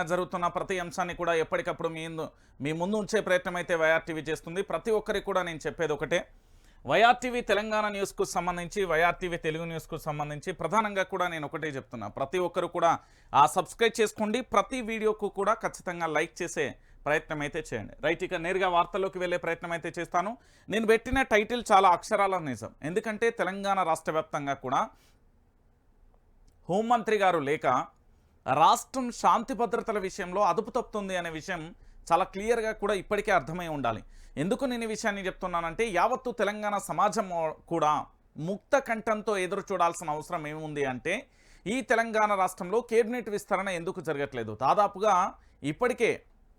జరుగుతున్న ప్రతి అంశాన్ని కూడా ఎప్పటికప్పుడు మీ ముందు మీ ముందు ఉంచే ప్రయత్నం అయితే వైఆర్టీవీ చేస్తుంది. ప్రతి ఒక్కరికి కూడా నేను చెప్పేది ఒకటే. వైఆర్టీవీ తెలంగాణ న్యూస్కు సంబంధించి వైఆర్టీవీ తెలుగు న్యూస్కు సంబంధించి ప్రధానంగా కూడా నేను ఒకటే చెప్తున్నా. ప్రతి ఒక్కరు కూడా ఆ సబ్స్క్రైబ్ చేసుకోండి. ప్రతి వీడియోకు కూడా ఖచ్చితంగా లైక్ చేసే ప్రయత్నం అయితే చేయండి. రైట్ ఇక నేరుగా వార్తల్లోకి వెళ్ళే ప్రయత్నం అయితే చేస్తాను. నేను పెట్టిన టైటిల్ చాలా అక్షరాల నిజం. ఎందుకంటే తెలంగాణ రాష్ట్ర కూడా హోంమంత్రి గారు లేక రాష్ట్రం శాంతి భద్రతల విషయంలో అదుపు తప్పుతుంది అనే విషయం చాలా క్లియర్గా కూడా ఇప్పటికే అర్థమై ఉండాలి. ఎందుకు నేను ఈ విషయాన్ని చెప్తున్నానంటే యావత్తు తెలంగాణ సమాజం కూడా ముక్త కంఠంతో ఎదురు చూడాల్సిన అవసరం ఏముంది అంటే ఈ తెలంగాణ రాష్ట్రంలో కేబినెట్ విస్తరణ ఎందుకు జరగట్లేదు? దాదాపుగా ఇప్పటికే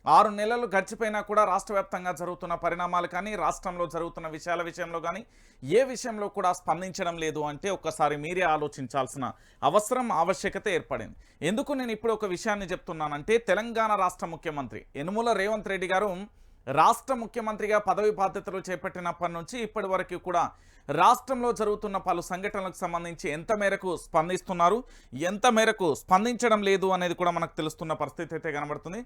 ఆరు నెలలు గడిచిపోయినా కూడా రాష్ట్ర వ్యాప్తంగా జరుగుతున్న పరిణామాలు కానీ రాష్ట్రంలో జరుగుతున్న విషయాల విషయంలో కానీ ఏ విషయంలో కూడా స్పందించడం లేదు అంటే ఒక్కసారి మీరే ఆలోచించాల్సిన అవసరం ఆవశ్యకత ఏర్పడింది. ఎందుకు నేను ఇప్పుడు ఒక విషయాన్ని చెప్తున్నానంటే తెలంగాణ రాష్ట్ర ముఖ్యమంత్రి యనుమల రేవంత్ రెడ్డి గారు రాష్ట్ర ముఖ్యమంత్రిగా పదవి బాధ్యతలు చేపట్టినప్పటి నుంచి ఇప్పటి వరకు కూడా రాష్ట్రంలో జరుగుతున్న పలు సంఘటనలకు సంబంధించి ఎంత మేరకు స్పందిస్తున్నారు ఎంత మేరకు స్పందించడం లేదు అనేది కూడా మనకు తెలుస్తున్న పరిస్థితి అయితే కనబడుతుంది.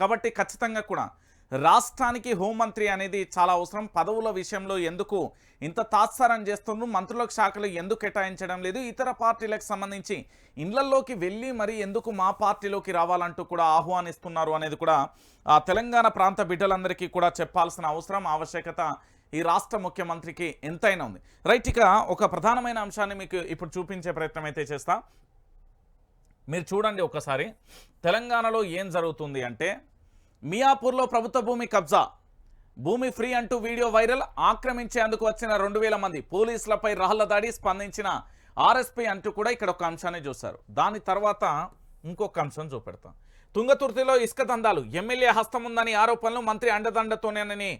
కాబట్టి ఖచ్చితంగా కూడా రాష్ట్రానికి హోంమంత్రి అనేది చాలా అవసరం. పదవుల విషయంలో ఎందుకు ఇంత తాత్సారం చేస్తున్నారు మంత్రులకు శాఖలు ఎందుకు కేటాయించడం లేదు? ఇతర పార్టీలకు సంబంధించి ఇళ్ళలోకి వెళ్ళి మరి ఎందుకు మా పార్టీలోకి రావాలంటూ కూడా ఆహ్వానిస్తున్నారు అనేది కూడా ఆ తెలంగాణ ప్రాంత బిడ్డలందరికీ కూడా చెప్పాల్సిన అవసరం ఆవశ్యకత ఈ రాష్ట్ర ముఖ్యమంత్రికి ఎంతైనా ఉంది. రైట్ ఇక ఒక ప్రధానమైన అంశాన్ని మీకు ఇప్పుడు చూపించే ప్రయత్నం అయితే చేస్తా. మీరు చూడండి ఒకసారి. తెలంగాణలో ఏం జరుగుతుంది అంటే మియాపూర్లో ప్రభుత్వ భూమి కబ్జా. భూమి ఫ్రీ అంటూ వీడియో వైరల్ ఆక్రమించేందుకు వచ్చిన రెండు వేల మంది పోలీసులపై రహల దాడి స్పందించిన ఆర్ఎస్పీ అంటూ కూడా ఇక్కడ ఒక అంశాన్ని చూశారు. దాని తర్వాత ఇంకొక అంశం చూపెడతాం. తుంగతుర్తిలో ఇసుక దందాలు. ఎమ్మెల్యే హస్తం ఉందని ఆరోపణలు మంత్రి అండదండతోనేనని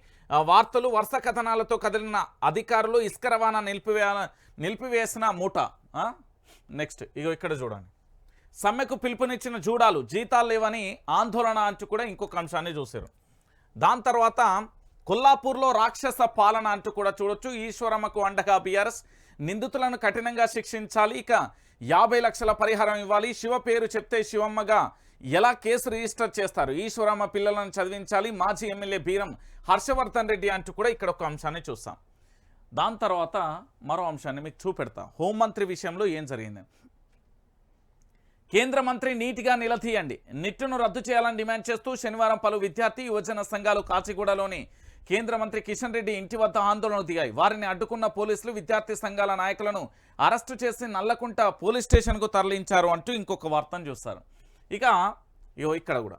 వార్తలు వరుస కథనాలతో కదిలిన అధికారులు ఇసుక రవాణా నిలిపివే నిలిపివేసిన మూట. నెక్స్ట్ ఇగో ఇక్కడ చూడండి. సమ్మెకు పిలుపునిచ్చిన జూడాలు జీతాలు లేవని ఆందోళన అంటూ కూడా ఇంకొక అంశాన్ని చూశారు. దాని తర్వాత కొల్లాపూర్లో రాక్షస పాలన అంటూ కూడా చూడొచ్చు. ఈశ్వరమ్మకు అండగా బీఆర్ఎస్. నిందితులను కఠినంగా శిక్షించాలి. ఇక యాభై లక్షల పరిహారం ఇవ్వాలి. శివ పేరు చెప్తే శివమ్మగా ఎలా కేసు రిజిస్టర్ చేస్తారు? ఈశ్వరమ్మ పిల్లలను చదివించాలి. మాజీ ఎమ్మెల్యే బీరం హర్షవర్ధన్ రెడ్డి అంటూ కూడా ఇక్కడ ఒక అంశాన్ని చూస్తాం. దాని తర్వాత మరో అంశాన్ని మీకు చూపెడతా. హోంమంత్రి విషయంలో ఏం జరిగింది? కేంద్ర మంత్రి నీటిగా నిలదీయండి. నిట్టును రద్దు చేయాలని డిమాండ్ చేస్తూ శనివారం పలు విద్యార్థి యువజన సంఘాలు కాచిగూడలోని కేంద్ర మంత్రి కిషన్ రెడ్డి ఇంటి వద్ద ఆందోళన దిగాయి. వారిని అడ్డుకున్న పోలీసులు విద్యార్థి సంఘాల నాయకులను అరెస్టు చేసి నల్లకుంట పోలీస్ స్టేషన్కు తరలించారు అంటూ ఇంకొక వార్తను చూస్తారు. ఇక ఇగో ఇక్కడ కూడా.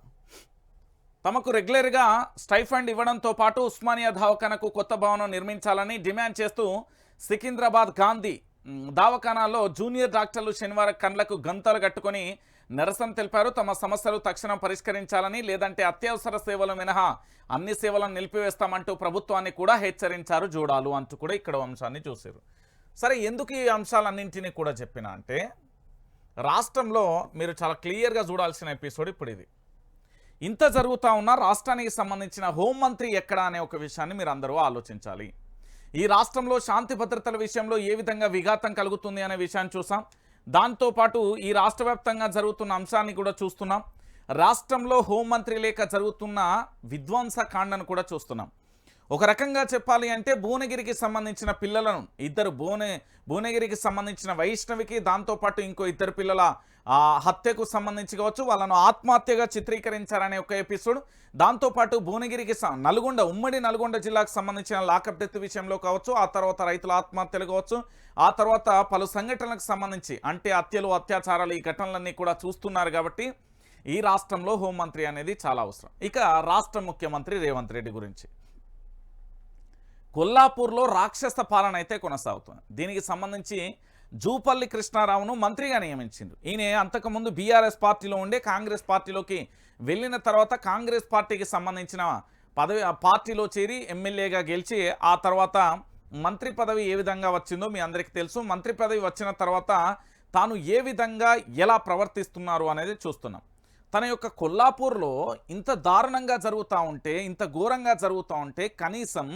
తమకు రెగ్యులర్గా స్టైఫండ్ ఇవ్వడంతో పాటు ఉస్మానియా దవాఖానకు కొత్త భవనం నిర్మించాలని డిమాండ్ చేస్తూ సికింద్రాబాద్ గాంధీ మ్, దవాఖానాలో జూనియర్ డాక్టర్లు శనివారం కండ్లకు గంతలు కట్టుకొని నిరసన తెలిపారు. తమ సమస్యలు తక్షణం పరిష్కరించాలని లేదంటే అత్యవసర సేవలు మినహా అన్ని సేవలను నిలిపివేస్తామంటూ ప్రభుత్వాన్ని కూడా హెచ్చరించారు జూడాలు అంటూ కూడా ఇక్కడ అంశాన్ని చూశారు. సరే ఎందుకు ఈ అంశాలన్నింటినీ కూడా చెప్పిన అంటే రాష్ట్రంలో మీరు చాలా క్లియర్గా చూడాల్సిన ఎపిసోడ్ ఇప్పుడు ఇది. ఇంత జరుగుతూ ఉన్న రాష్ట్రానికి సంబంధించిన హోంమంత్రి ఎక్కడ అనే ఒక విషయాన్ని మీరు అందరూ ఆలోచించాలి. ఈ రాష్ట్రంలో శాంతి భద్రతల విషయంలో ఏ విధంగా విఘాతం కలుగుతుంది అనే విషయాన్ని చూసాం. దాంతోపాటు ఈ రాష్ట్ర వ్యాప్తంగా జరుగుతున్న అంశాన్ని కూడా చూస్తున్నాం. రాష్ట్రంలో హోంమంత్రి లేక జరుగుతున్న విధ్వంస కాండను కూడా చూస్తున్నాం. ఒక రకంగా చెప్పాలి అంటే భువనగిరికి సంబంధించిన పిల్లలను ఇద్దరు భువన భువనగిరికి సంబంధించిన వైష్ణవికి దాంతోపాటు ఇంకో ఇద్దరు పిల్లల హత్యకు సంబంధించి కావచ్చు వాళ్ళను ఆత్మహత్యగా చిత్రీకరించారనే ఒక ఎపిసోడ్. దాంతోపాటు భువనగిరికి నల్గొండ ఉమ్మడి నల్గొండ జిల్లాకు సంబంధించిన లాకప్ డెత్ విషయంలో కావచ్చు ఆ తర్వాత రైతుల ఆత్మహత్యలు కావచ్చు ఆ తర్వాత పలు సంఘటనలకు సంబంధించి అంటే హత్యలు అత్యాచారాలు ఈ ఘటనలన్నీ కూడా చూస్తున్నారు కాబట్టి ఈ రాష్ట్రంలో హోంమంత్రి అనేది చాలా అవసరం. ఇక రాష్ట్ర ముఖ్యమంత్రి రేవంత్ రెడ్డి గురించి. కొల్లాపూర్లో రాక్షస పాలన అయితే కొనసాగుతుంది. దీనికి సంబంధించి జూపల్లి కృష్ణారావును మంత్రిగా నియమించింది. ఈయన అంతకుముందు బీఆర్ఎస్ పార్టీలో ఉండే కాంగ్రెస్ పార్టీలోకి వెళ్ళిన తర్వాత కాంగ్రెస్ పార్టీకి సంబంధించిన పదవి ఆ పార్టీలో చేరి ఎమ్మెల్యేగా గెలిచి ఆ తర్వాత మంత్రి పదవి ఏ విధంగా వచ్చిందో మీ అందరికీ తెలుసు. మంత్రి పదవి వచ్చిన తర్వాత తాను ఏ విధంగా ఎలా ప్రవర్తిస్తున్నారు అనేది చూస్తున్నాం. తన యొక్క కొల్లాపూర్లో ఇంత దారుణంగా జరుగుతూ ఉంటే ఇంత ఘోరంగా జరుగుతూ ఉంటే కనీసం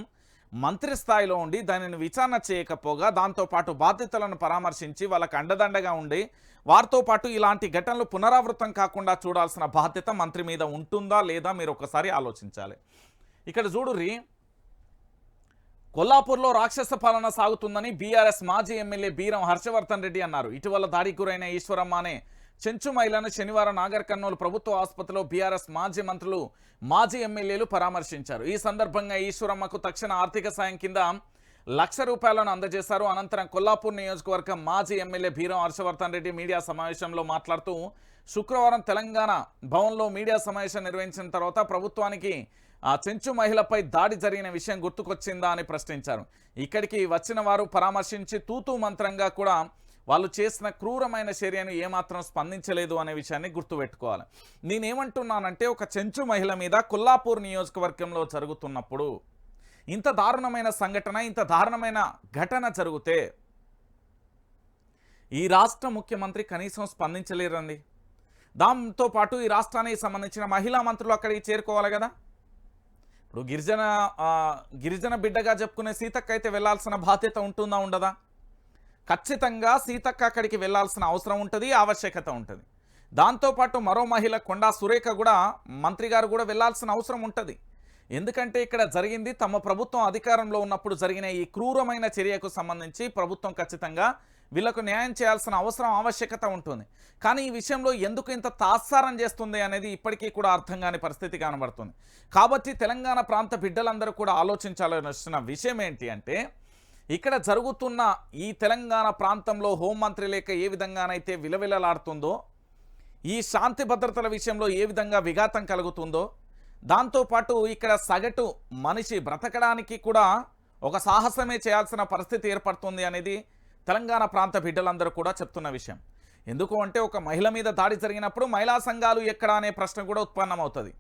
మంత్రి స్థాయిలో ఉండి దానిని విచారణ చేయకపోగా దాంతోపాటు బాధ్యతలను పరామర్శించి వాళ్ళకు అండదండగా ఉండి వారితో పాటు ఇలాంటి ఘటనలు పునరావృతం కాకుండా చూడాల్సిన బాధ్యత మంత్రి మీద ఉంటుందా లేదా మీరు ఒకసారి ఆలోచించాలి. ఇక్కడ చూడుర్రి కొల్లాపూర్లో రాక్షస పాలన సాగుతుందని బీఆర్ఎస్ మాజీ ఎమ్మెల్యే బీరం హర్షవర్ధన్ రెడ్డి అన్నారు. ఇటీవల దాడికి గురైన ఈశ్వరమ్మ అనే చెంచు మహిళను శనివారం నాగర్ కర్నూలు ప్రభుత్వ ఆసుపత్రిలో బీఆర్ఎస్ మాజీ మంత్రులు మాజీ ఎమ్మెల్యేలు పరామర్శించారు. ఈ సందర్భంగా ఈశ్వరమ్మకు తక్షణ ఆర్థిక సాయం కింద లక్ష రూపాయలను అందజేశారు. అనంతరం కొల్లాపూర్ నియోజకవర్గం మాజీ ఎమ్మెల్యే భీరం హర్షవర్ధన్ రెడ్డి మీడియా సమావేశంలో మాట్లాడుతూ శుక్రవారం తెలంగాణ భవన్లో మీడియా సమావేశం నిర్వహించిన తర్వాత ప్రభుత్వానికి ఆ చెంచు మహిళపై దాడి జరిగిన విషయం గుర్తుకొచ్చిందా అని ప్రశ్నించారు. ఇక్కడికి వచ్చిన వారు పరామర్శించి తూతూ మంత్రంగా కూడా వాళ్ళు చేసిన క్రూరమైన చర్యను ఏమాత్రం స్పందించలేదు అనే విషయాన్ని గుర్తుపెట్టుకోవాలి. నేనేమంటున్నానంటే ఒక చెంచు మహిళ మీద కొల్లాపూర్ నియోజకవర్గంలో జరుగుతున్నప్పుడు ఇంత దారుణమైన సంఘటన ఇంత దారుణమైన ఘటన జరిగితే ఈ రాష్ట్ర ముఖ్యమంత్రి కనీసం స్పందించలేరండి. దాంతో పాటు ఈ రాష్ట్రానికి సంబంధించిన మహిళా మంత్రులు అక్కడికి చేరుకోవాలి కదా. ఇప్పుడు గిరిజన గిరిజన బిడ్డగా చెప్పుకునే సీతక్క అయితే వెళ్ళాల్సిన బాధ్యత ఉంటుందా ఉండదా? ఖచ్చితంగా సీతక్క అక్కడికి వెళ్ళాల్సిన అవసరం ఉంటుంది ఆవశ్యకత ఉంటుంది. దాంతోపాటు మరో మహిళ కొండా సురేఖ కూడా మంత్రి గారు కూడా వెళ్ళాల్సిన అవసరం ఉంటుంది. ఎందుకంటే ఇక్కడ జరిగింది తమ ప్రభుత్వం అధికారంలో ఉన్నప్పుడు జరిగిన ఈ క్రూరమైన చర్యకు సంబంధించి ప్రభుత్వం ఖచ్చితంగా వీళ్ళకు న్యాయం చేయాల్సిన అవసరం ఆవశ్యకత ఉంటుంది. కానీ ఈ విషయంలో ఎందుకు ఇంత తాత్సారం చేస్తుంది అనేది ఇప్పటికీ కూడా అర్థం కాని పరిస్థితి కనబడుతుంది. కాబట్టి తెలంగాణ ప్రాంత బిడ్డలందరూ కూడా ఆలోచించాలని వస్తున్న విషయం ఏంటి అంటే ఇక్కడ జరుగుతున్న ఈ తెలంగాణ ప్రాంతంలో హోంమంత్రి లేక ఏ విధంగానైతే విలవిలలాడుతుందో ఈ శాంతి భద్రతల విషయంలో ఏ విధంగా విఘాతం కలుగుతుందో దాంతోపాటు ఇక్కడ సగటు మనిషి బ్రతకడానికి కూడా ఒక సాహసమే చేయాల్సిన పరిస్థితి ఏర్పడుతుంది అనేది తెలంగాణ ప్రాంత బిడ్డలందరూ కూడా చెప్తున్న విషయం. ఎందుకు అంటే ఒక మహిళ మీద దాడి జరిగినప్పుడు మహిళా సంఘాలు ఎక్కడ అనే ప్రశ్న కూడా ఉత్పన్నమవుతుంది.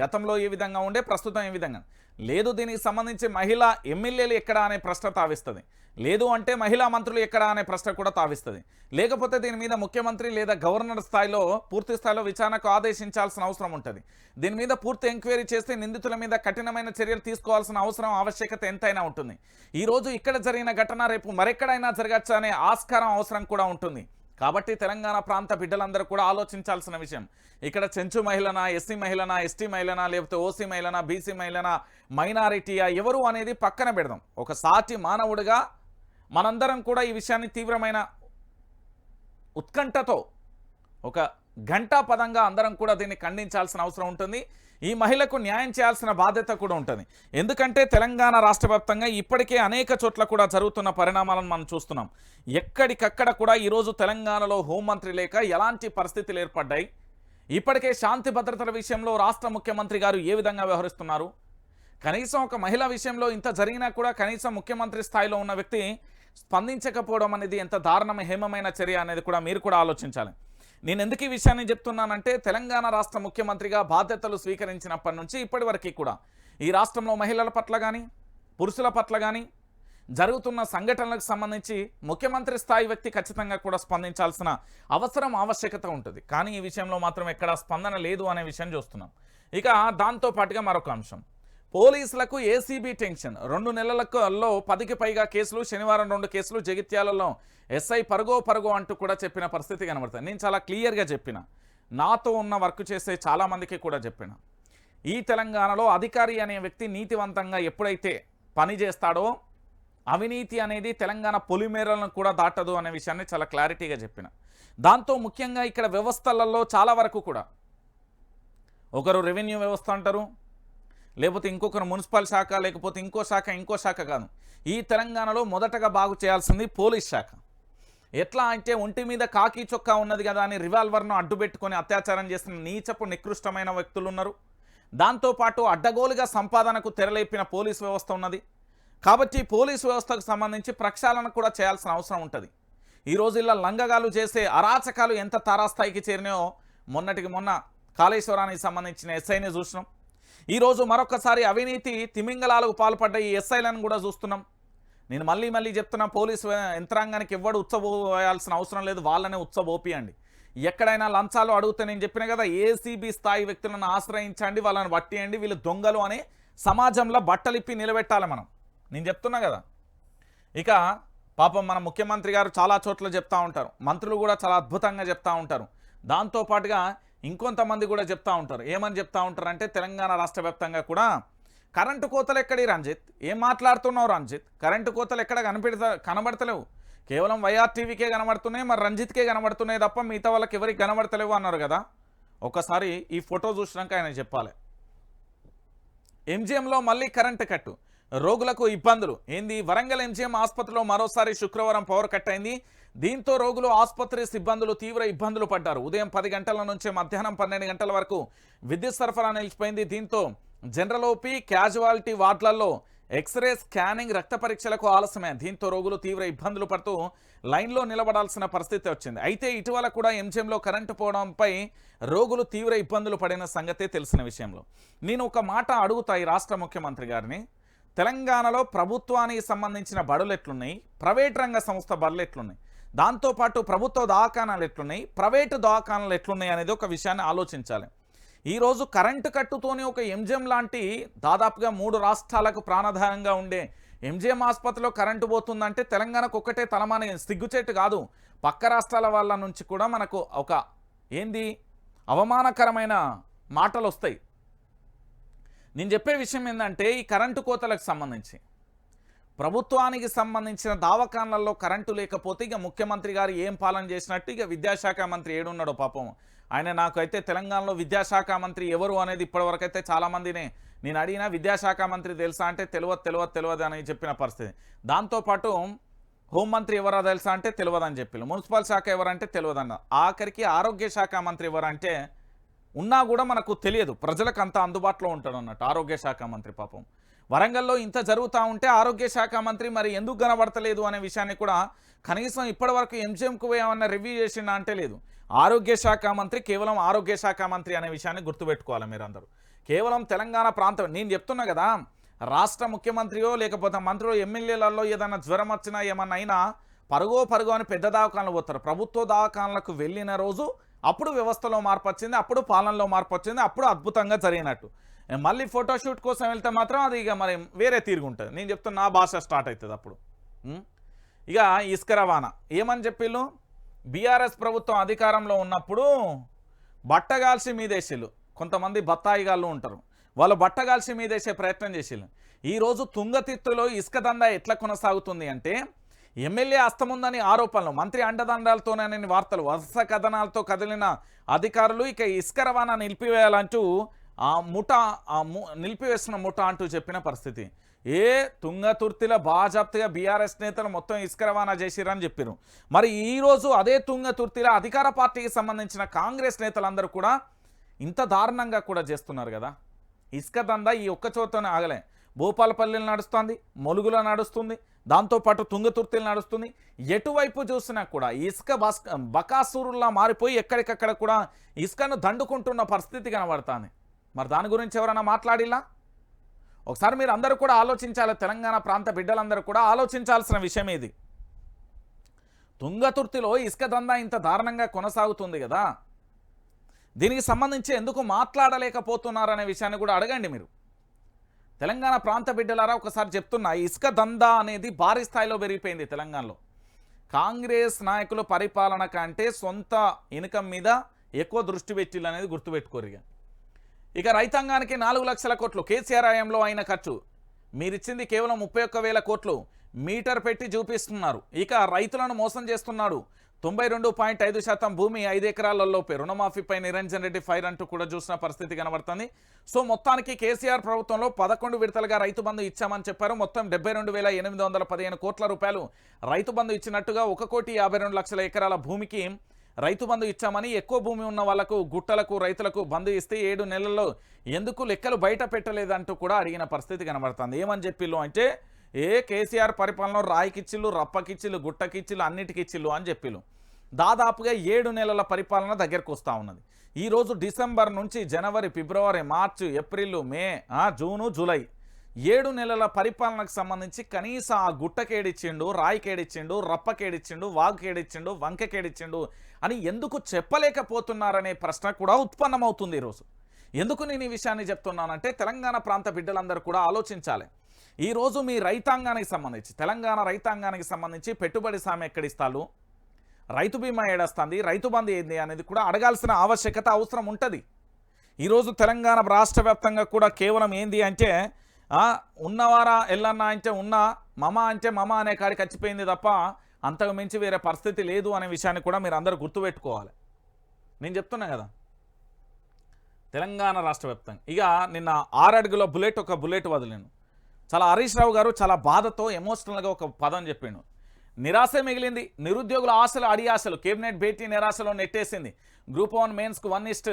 గతంలో ఏ విధంగా ఉండే ప్రస్తుతం ఏ విధంగా? లేదు దీనికి సంబంధించి మహిళా ఎమ్మెల్యేలు ఎక్కడ అనే ప్రశ్న తావిస్తుంది. లేదు అంటే మహిళా మంత్రులు ఎక్కడ అనే ప్రశ్న కూడా తావిస్తుంది. లేకపోతే దీని మీద ముఖ్యమంత్రి లేదా గవర్నర్ స్థాయిలో పూర్తి స్థాయిలో విచారణకు ఆదేశించాల్సిన అవసరం ఉంటుంది. దీని మీద పూర్తి ఎంక్వైరీ చేస్తే నిందితుల మీద కఠినమైన చర్యలు తీసుకోవాల్సిన అవసరం ఆవశ్యకత ఎంతైనా ఉంటుంది. ఈ రోజు ఇక్కడ జరిగిన ఘటన రేపు మరెక్కడైనా జరగచ్చు అనే ఆస్కారం అవసరం కూడా ఉంటుంది. కాబట్టి తెలంగాణ ప్రాంత బిడ్డలందరూ కూడా ఆలోచించాల్సిన విషయం. ఇక్కడ చెంచు మహిళనా ఎస్సీ మహిళనా ఎస్టీ మహిళనా లేకపోతే ఓసీ మహిళనా బీసీ మహిళనా మైనారిటీయా ఎవరు అనేది పక్కన పెడదాం. ఒక సాటి మానవుడిగా మనందరం కూడా ఈ విషయాన్ని తీవ్రమైన ఉత్కంఠతో ఒక గంటా పదంగా అందరం కూడా దీన్ని ఖండించాల్సిన అవసరం ఉంటుంది. ఈ మహిళకు న్యాయం చేయాల్సిన బాధ్యత కూడా ఉంటుంది. ఎందుకంటే తెలంగాణ రాష్ట్ర ఇప్పటికే అనేక చోట్ల కూడా జరుగుతున్న పరిణామాలను మనం చూస్తున్నాం. ఎక్కడికక్కడ కూడా ఈరోజు తెలంగాణలో హోంమంత్రి లేక ఎలాంటి పరిస్థితులు ఏర్పడ్డాయి? ఇప్పటికే శాంతి భద్రతల విషయంలో రాష్ట్ర ముఖ్యమంత్రి గారు ఏ విధంగా వ్యవహరిస్తున్నారు? కనీసం ఒక మహిళ విషయంలో ఇంత జరిగినా కూడా కనీసం ముఖ్యమంత్రి స్థాయిలో ఉన్న వ్యక్తి స్పందించకపోవడం అనేది ఎంత దారుణమ హేమమైన చర్య అనేది కూడా మీరు కూడా ఆలోచించాలి. నేను ఎందుకు ఈ విషయాన్ని చెప్తున్నానంటే తెలంగాణ రాష్ట్ర ముఖ్యమంత్రిగా బాధ్యతలు స్వీకరించినప్పటి నుంచి ఇప్పటి వరకు కూడా ఈ రాష్ట్రంలో మహిళల పట్ల కానీ పురుషుల పట్ల కానీ జరుగుతున్న సంఘటనలకు సంబంధించి ముఖ్యమంత్రి స్థాయి వ్యక్తి ఖచ్చితంగా కూడా స్పందించాల్సిన అవసరం ఆవశ్యకత ఉంటుంది. కానీ ఈ విషయంలో మాత్రం ఎక్కడా స్పందన లేదు అనే విషయం చూస్తున్నాం. ఇక దాంతో పాటుగా మరొక అంశం. పోలీసులకు ఏసీబీ టెన్షన్. రెండు నెలలలో పదికి పైగా కేసులు శనివారం రెండు కేసులు జగిత్యాలలో ఎస్ఐ పరుగో పరుగో అంటూ కూడా చెప్పిన పరిస్థితి కనబడుతుంది. నేను చాలా క్లియర్గా చెప్పిన. నాతో ఉన్న వర్క్ చేసే చాలామందికి కూడా చెప్పిన. ఈ తెలంగాణలో అధికారి అనే వ్యక్తి నీతివంతంగా ఎప్పుడైతే పని చేస్తాడో అవినీతి అనేది తెలంగాణ పొలిమేరలను కూడా దాటదు అనే విషయాన్ని చాలా క్లారిటీగా చెప్పిన. దాంతో ముఖ్యంగా ఇక్కడ వ్యవస్థలలో చాలా వరకు కూడా ఒకరు రెవెన్యూ వ్యవస్థ అంటారు లేకపోతే ఇంకొకరు మున్సిపల్ శాఖ లేకపోతే ఇంకో శాఖ ఇంకో శాఖ కాదు. ఈ తెలంగాణలో మొదటగా బాగు చేయాల్సింది పోలీస్ శాఖ. ఎట్లా అంటే ఒంటి మీద కాకి చొక్కా ఉన్నది కదా అని రివాల్వర్ను అడ్డుపెట్టుకొని అత్యాచారం చేసిన నీచపు నికృష్టమైన వ్యక్తులు ఉన్నారు. దాంతోపాటు అడ్డగోలుగా సంపాదనకు తెరలేపిన పోలీస్ వ్యవస్థ ఉన్నది. కాబట్టి పోలీసు వ్యవస్థకు సంబంధించి ప్రక్షాళన కూడా చేయాల్సిన అవసరం ఉంటుంది. ఈ రోజుల్లో లంగగాలు చేసే అరాచకాలు ఎంత తారాస్థాయికి చేరినాయో మొన్నటికి మొన్న కాళేశ్వరానికి సంబంధించిన ఎస్ఐని చూసినాం. ఈరోజు మరొకసారి అవినీతి తిమింగళాలకు పాల్పడ్డ ఈ ఎస్ఐలను కూడా చూస్తున్నాం. నేను మళ్ళీ మళ్ళీ చెప్తున్నా పోలీసు యంత్రాంగానికి ఎవ్వడు ఉత్సవోయాల్సిన అవసరం లేదు వాళ్ళనే ఉత్సవోపియండి ఎక్కడైనా లంచాలు అడిగితే నేను చెప్పిన కదా ఏసీబీ స్థాయి వ్యక్తులను ఆశ్రయించండి వాళ్ళని పట్టేయండి వీళ్ళు దొంగలు అని సమాజంలో బట్టలిప్పి నిలబెట్టాలి మనం. నేను చెప్తున్నా కదా. ఇక పాపం మన ముఖ్యమంత్రి గారు చాలా చోట్ల చెప్తూ ఉంటారు మంత్రులు కూడా చాలా అద్భుతంగా చెప్తూ ఉంటారు. దాంతో పాటుగా ఇంకొంతమంది కూడా చెప్తా ఉంటారు. ఏమని చెప్తా ఉంటారు అంటే తెలంగాణ రాష్ట్ర వ్యాప్తంగా కూడా కరెంటు కోతలు ఎక్కడి రంజిత్? ఏం మాట్లాడుతున్నావు రంజిత్? కరెంటు కోతలు ఎక్కడ కనిపెడతా కనబడతలేవు. కేవలం వైఆర్టీవీకే కనబడుతున్నాయి మరి రంజిత్కే కనబడుతున్నాయి తప్ప మిగతా వాళ్ళకి ఎవరికి కనబడతలేవు అన్నారు కదా. ఒకసారి ఈ ఫోటో చూసినాక ఆయన చెప్పాలి. ఎంజిఎంలో మళ్ళీ కరెంటు కట్టు. రోగులకు ఇబ్బందులు. ఏంది? వరంగల్ ఎంజిఎం ఆసుపత్రిలో మరోసారి శుక్రవారం పవర్ కట్ అయింది. దీంతో రోగులు ఆసుపత్రి సిబ్బందులు తీవ్ర ఇబ్బందులు పడ్డారు. ఉదయం పది గంటల నుంచి మధ్యాహ్నం పన్నెండు గంటల వరకు విద్యుత్ సరఫరా నిలిచిపోయింది. దీంతో జనరల్ ఓపీ క్యాజువాలిటీ వార్డులలో ఎక్స్రే స్కానింగ్ రక్త పరీక్షలకు ఆలస్యమే. దీంతో రోగులు తీవ్ర ఇబ్బందులు పడుతూ లైన్లో నిలబడాల్సిన పరిస్థితి వచ్చింది. అయితే ఇటీవల కూడా ఎంజిఎంలో కరెంటు పోవడంపై రోగులు తీవ్ర ఇబ్బందులు పడిన సంగతే తెలిసిన విషయంలో. నేను ఒక మాట అడుగుతా ఈ రాష్ట్ర ముఖ్యమంత్రి గారిని. తెలంగాణలో ప్రభుత్వానికి సంబంధించిన బడులు ఎట్లున్నాయి? ప్రైవేట్ రంగ సంస్థ బడులు ఎట్లున్నాయి? దాంతోపాటు ప్రభుత్వ దవాఖానాలు ఎట్లున్నాయి? ప్రైవేటు దవాఖానాలు ఎట్లున్నాయి అనేది ఒక విషయాన్ని ఆలోచించాలి. ఈరోజు కరెంటు కట్టుతోనే ఒక ఎంజిఎం లాంటి దాదాపుగా మూడు రాష్ట్రాలకు ప్రాణాధారంగా ఉండే ఎంజిఎం ఆసుపత్రిలో కరెంటు పోతుందంటే తెలంగాణకు ఒక్కటే తలమాన సిగ్గుచేటు కాదు. పక్క రాష్ట్రాల వాళ్ళ నుంచి కూడా మనకు ఒక ఏంది? అవమానకరమైన మాటలు వస్తాయి. నేను చెప్పే విషయం ఏంటంటే ఈ కరెంటు కోతలకు సంబంధించి. ప్రభుత్వానికి సంబంధించిన దావకాన్లలో కరెంటు లేకపోతే ఇక ముఖ్యమంత్రి గారు ఏం పాలన చేసినట్టు ఇక విద్యాశాఖ మంత్రి ఏడున్నాడో పాపం. ఆయన నాకైతే తెలంగాణలో విద్యాశాఖ మంత్రి ఎవరు అనేది ఇప్పటివరకైతే చాలామందినే నేను అడిగినా విద్యాశాఖ మంత్రి తెలుసా? అంటే తెలియదు తెలియదు తెలియదు అని చెప్పిన పరిస్థితి. దాంతోపాటు హోంమంత్రి ఎవరో తెలుసా అంటే తెలియదని చెప్పారు మున్సిపల్ శాఖ ఎవరంటే తెలియదన్న ఆఖరికి ఆరోగ్య శాఖ మంత్రి ఎవరంటే ఉన్నా కూడా మనకు తెలియదు. ప్రజలకు అంత అందుబాటులో ఉంటాడు అన్నట్టు ఆరోగ్య శాఖ మంత్రి పాపం. వరంగల్లో ఇంత జరుగుతూ ఉంటే ఆరోగ్య శాఖ మంత్రి మరి ఎందుకు కనబడతలేదు అనే విషయాన్ని కూడా కనీసం ఇప్పటివరకు ఎంజిఎంకు ఏమన్నా రివ్యూ చేసిండా అంటే లేదు. ఆరోగ్య శాఖ మంత్రి కేవలం ఆరోగ్య శాఖ మంత్రి అనే విషయాన్ని గుర్తుపెట్టుకోవాలి మీరందరూ. కేవలం తెలంగాణ ప్రాంతం నేను చెప్తున్నా కదా రాష్ట్ర ముఖ్యమంత్రియో లేకపోతే మంత్రులు ఎమ్మెల్యేలలో ఏదైనా జ్వరం వచ్చినా ఏమన్నా అయినా పరుగో పరుగో అని పెద్ద దవాఖానలు పోతారు. ప్రభుత్వ దవాఖానలకు వెళ్ళిన రోజు అప్పుడు వ్యవస్థలో మార్పు వచ్చింది అప్పుడు పాలనలో మార్పు వచ్చింది అప్పుడు అద్భుతంగా జరిగినట్టు. మళ్ళీ ఫోటోషూట్ కోసం వెళ్తే మాత్రం అది ఇక మరి వేరే తీరుగుంటుంది నేను చెప్తున్నా నా భాష స్టార్ట్ అవుతుంది అప్పుడు. ఇక ఇసుక రవాణా. ఏమని చెప్పిళ్ళు? బీఆర్ఎస్ ప్రభుత్వం అధికారంలో ఉన్నప్పుడు బట్టగాల్సి మీదేసిళ్ళు. కొంతమంది బత్తాయిగాళ్ళు ఉంటారు. వాళ్ళు బట్టగాల్సి మీదేసే ప్రయత్నం చేసేళ్ళు. ఈరోజు తుంగతిత్తులో ఇసుక దందా ఎట్లా కొనసాగుతుంది అంటే ఎమ్మెల్యే అస్తముందని ఆరోపణలు. మంత్రి అండదండాలతోనే వార్తలు వరుస కథనాలతో కదిలిన అధికారులు ఇక ఇసుక రవాణా నిలిపివేయాలంటూ ఆ ముఠ ఆ ము నిలిపివేసిన ముఠ అంటూ చెప్పిన పరిస్థితి. ఏ తుంగతుర్తిలో బాజాప్తిగా బీఆర్ఎస్ నేతలు మొత్తం ఇసుక రవాణా చేసిరని చెప్పారు మరి ఈరోజు అదే తుంగతుర్తిలో అధికార పార్టీకి సంబంధించిన కాంగ్రెస్ నేతలందరూ కూడా ఇంత దారుణంగా కూడా చేస్తున్నారు కదా. ఇసుక దందా ఈ ఒక్క చోటనే ఆగలే. భూపాలపల్లిలో నడుస్తుంది మొలుగులో నడుస్తుంది దాంతోపాటు తుంగతుర్తిలు నడుస్తుంది. ఎటువైపు చూసినా కూడా ఇసుక బస్ బకాసూరులా మారిపోయి ఎక్కడికక్కడ కూడా ఇసుకను దండుకుంటున్న పరిస్థితి కనబడుతుంది. మరి దాని గురించి ఎవరైనా మాట్లాడిలా? ఒకసారి మీరు అందరూ కూడా ఆలోచించాలి. తెలంగాణ ప్రాంత బిడ్డలందరూ కూడా ఆలోచించాల్సిన విషయం ఇది. తుంగతుర్తిలో ఇసుక దందా ఇంత దారుణంగా కొనసాగుతుంది కదా? దీనికి సంబంధించి ఎందుకు మాట్లాడలేకపోతున్నారనే విషయాన్ని కూడా అడగండి మీరు. తెలంగాణ ప్రాంత బిడ్డలారా ఒకసారి చెప్తున్నా ఇసుక దందా అనేది భారీ స్థాయిలో పెరిగిపోయింది తెలంగాణలో. కాంగ్రెస్ నాయకుల పరిపాలన కంటే సొంత ఇన్కమ్ మీద ఎక్కువ దృష్టి పెట్టిల్లు అనేది గుర్తుపెట్టుకోరు ఇక ఇక రైతాంగానికి నాలుగు లక్షల కోట్లు కేసీఆర్ హయాంలో అయిన ఖర్చు. మీరిచ్చింది కేవలం ముప్పై ఒక్క వేల కోట్లు మీటర్ పెట్టి చూపిస్తున్నారు. ఇక రైతులను మోసం చేస్తున్నాడు. తొంభై రెండు పాయింట్ ఐదు శాతం భూమి ఐదు ఎకరాలలోపే రుణమాఫీపై నిరంజన్ రెడ్డి ఫైర్ అంటూ కూడా చూసిన పరిస్థితి కనబడుతుంది. సో మొత్తానికి కేసీఆర్ ప్రభుత్వంలో పదకొండు విడతలుగా రైతు బంధు ఇచ్చామని చెప్పారు. మొత్తం డెబ్బై రెండు వేల ఎనిమిది వందల పదిహేను కోట్ల రూపాయలు రైతు బంధు ఇచ్చినట్టుగా ఒక కోటి యాభై రెండు లక్షల ఎకరాల భూమికి రైతు బంధు ఇచ్చామని ఎక్కువ భూమి ఉన్న వాళ్ళకు గుట్టలకు రైతులకు బంధు ఇస్తే ఏడు నెలల్లో ఎందుకు లెక్కలు బయట పెట్టలేదంటూ కూడా అడిగిన పరిస్థితి కనబడుతుంది. ఏమని చెప్పిల్లు అంటే ఏ కేసీఆర్ పరిపాలనలో రాయికిచ్చిళ్ళు రప్పకిచ్చిళ్ళు గుట్టకిచ్చిళ్ళు అన్నిటికిచ్చిళ్ళు అని చెప్పిళ్ళు. దాదాపుగా ఏడు నెలల పరిపాలన దగ్గరకు వస్తూ ఉన్నది. ఈరోజు డిసెంబర్ నుంచి జనవరి ఫిబ్రవరి మార్చి ఏప్రిల్ మే ఆ, జూను జూలై. ఏడు నెలల పరిపాలనకు సంబంధించి కనీసం ఆ గుట్టకేడిచ్చిండు రాయికేడిచ్చిండు రప్పకేడిచ్చిండు వాగుకేడిచ్చిండు వంకకేడిచ్చిండు అని ఎందుకు చెప్పలేకపోతున్నారనే ప్రశ్న కూడా ఉత్పన్నమవుతుంది ఈరోజు ఎందుకు నేను ఈ విషయాన్ని చెప్తున్నానంటే తెలంగాణ ప్రాంత బిడ్డలందరూ కూడా ఆలోచించాలి. ఈరోజు మీ రైతాంగానికి సంబంధించి తెలంగాణ రైతాంగానికి సంబంధించి పెట్టుబడి సామె ఎక్కడిస్తాలు రైతు బీమా ఏడొస్తుంది రైతు బంధు ఏంది అనేది కూడా అడగాల్సిన ఆవశ్యకత అవసరం ఉంటుంది. ఈరోజు తెలంగాణ రాష్ట్ర వ్యాప్తంగా కూడా కేవలం ఏంది అంటే ఉన్నవారా ఎల్లన్నా అంటే ఉన్న మమ అంటే మమ అనే కాడికి వచ్చిపోయింది తప్ప అంతకు మించి వేరే పరిస్థితి లేదు అనే విషయాన్ని కూడా మీరు అందరూ గుర్తుపెట్టుకోవాలి. నేను చెప్తున్నా కదా? తెలంగాణ రాష్ట్ర వ్యాప్తంగా. ఇక నిన్న ఆరడుగుల బుల్లెట్ ఒక బుల్లెట్ వదిలేను చాలా హరీష్ రావు గారు చాలా బాధతో ఎమోషనల్గా ఒక పదం చెప్పిండు నిరాశ మిగిలింది. నిరుద్యోగుల ఆశలు అడి ఆశలు కేబినెట్ భేటీ నిరాశలో నెట్టేసింది. Group one మెయిన్స్కు one is to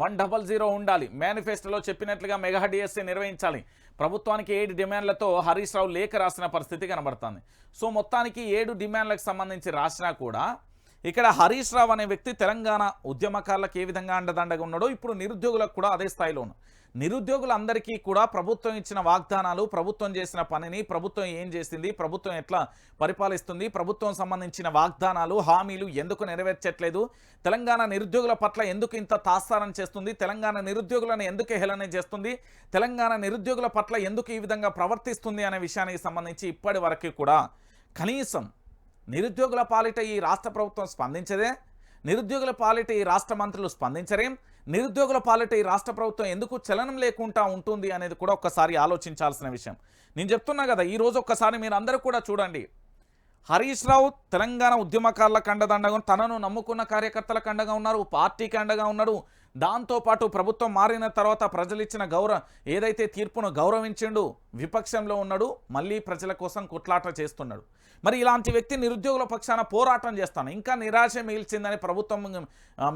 one double zero ఉండాలి. మేనిఫెస్టోలో చెప్పినట్లుగా మెగా డిఎస్సీ నిర్వహించాలి. ప్రభుత్వానికి ఏడు డిమాండ్లతో హరీష్ రావు లేఖ రాసిన పరిస్థితి కనబడుతుంది. సో మొత్తానికి ఏడు డిమాండ్లకు సంబంధించి రాసినా కూడా ఇక్కడ హరీష్ రావు అనే వ్యక్తి తెలంగాణ ఉద్యమకారులకు ఏ విధంగా అండదండగా ఉన్నాడో ఇప్పుడు నిరుద్యోగులకు కూడా అదే స్థాయిలో ఉన్నాడు నిరుద్యోగులందరికీ కూడా ప్రభుత్వం ఇచ్చిన వాగ్దానాలు ప్రభుత్వం చేసిన పనిని ప్రభుత్వం ఏం చేసింది ప్రభుత్వం ఎట్లా పరిపాలిస్తుంది ప్రభుత్వం సంబంధించిన వాగ్దానాలు హామీలు ఎందుకు నెరవేర్చట్లేదు తెలంగాణ నిరుద్యోగుల పట్ల ఎందుకు ఇంత తాస్తారం చేస్తుంది తెలంగాణ నిరుద్యోగులను ఎందుకు హేళన చేస్తుంది తెలంగాణ నిరుద్యోగుల పట్ల ఎందుకు ఈ విధంగా ప్రవర్తిస్తుంది అనే విషయానికి సంబంధించి ఇప్పటి వరకు కూడా కనీసం నిరుద్యోగుల పాలిట ఈ రాష్ట్ర ప్రభుత్వం స్పందించదే నిరుద్యోగుల పాలిట ఈ రాష్ట్ర మంత్రులు స్పందించరేం నిరుద్యోగుల పాలిట ఈ రాష్ట్ర ప్రభుత్వం ఎందుకు చలనం లేకుండా ఉంటుంది అనేది కూడా ఒక్కసారి ఆలోచించాల్సిన విషయం. నేను చెప్తున్నా కదా ఈరోజు ఒక్కసారి మీరు అందరూ కూడా చూడండి. హరీష్ రావు తెలంగాణ ఉద్యమకారులకు అండదండగా తనను నమ్ముకున్న కార్యకర్తలకు అండగా ఉన్నారు పార్టీకి అండగా ఉన్నాడు. దాంతోపాటు ప్రభుత్వం మారిన తర్వాత ప్రజలు ఇచ్చిన గౌరవ ఏదైతే తీర్పును గౌరవించిండు విపక్షంలో ఉన్నాడు మళ్ళీ ప్రజల కోసం కొట్లాట చేస్తున్నాడు. మరి ఇలాంటి వ్యక్తి నిరుద్యోగుల పక్షాన పోరాటం చేస్తాను. ఇంకా నిరాశ మిగిల్చిందని ప్రభుత్వం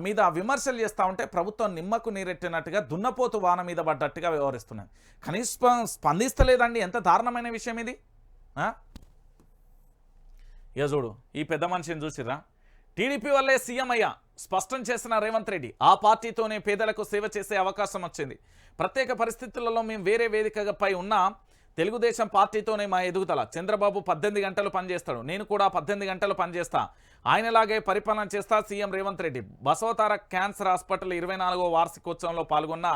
మీద విమర్శలు చేస్తూ ఉంటే ప్రభుత్వం నిమ్మకు నీరెట్టినట్టుగా దున్నపోతు వాన మీద పడ్డట్టుగా వ్యవహరిస్తున్నది కనీసం స్పందిస్తలేదండి. ఎంత దారుణమైన విషయం ఇది? ఇక చూడు ఈ పెద్ద మనిషిని చూసిరా టీడీపీ వల్లే సీఎం అయ్యా. స్పష్టం చేసిన రేవంత్ రెడ్డి ఆ పార్టీతోనే పేదలకు సేవ చేసే అవకాశం వచ్చింది. ప్రత్యేక పరిస్థితులలో మేము వేరే వేదికపై ఉన్న తెలుగుదేశం పార్టీతోనే మా ఎదుగుదల. చంద్రబాబు పద్దెనిమిది గంటలు పనిచేస్తాడు. నేను కూడా పద్దెనిమిది గంటలు పనిచేస్తా. ఆయనలాగే పరిపాలన చేస్తా CM Revanth Reddy. Basavatara cancer hospital ఇరవై నాలుగో వార్షికోత్సవంలో పాల్గొన్న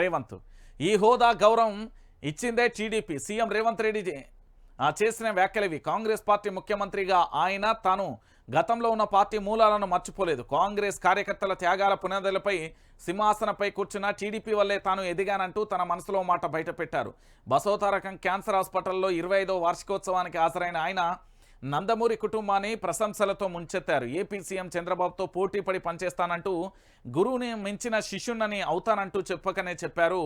రేవంత్. ఈ హోదా గౌరవం ఇచ్చిందే టీడీపీ. సీఎం రేవంత్ రెడ్డి చేసిన వ్యాఖ్యలవి కాంగ్రెస్ పార్టీ ముఖ్యమంత్రిగా ఆయన తాను గతంలో ఉన్న పార్టీ మూలాలను మర్చిపోలేదు. కాంగ్రెస్ కార్యకర్తల త్యాగాల పునాదులపై సింహాసనపై కూర్చున్న టీడీపీ వల్లే తాను ఎదిగానంటూ తన మనసులో మాట బయటపెట్టారు. బసోతారకం క్యాన్సర్ హాస్పిటల్లో ఇరవై వార్షికోత్సవానికి హాజరైన ఆయన నందమూరి కుటుంబాన్ని ప్రశంసలతో ముంచెత్తారు. ఏపీ సీఎం చంద్రబాబుతో పోటీపడి పనిచేస్తానంటూ గురువుని మించిన శిష్యున్నని అవుతానంటూ చెప్పకనే చెప్పారు.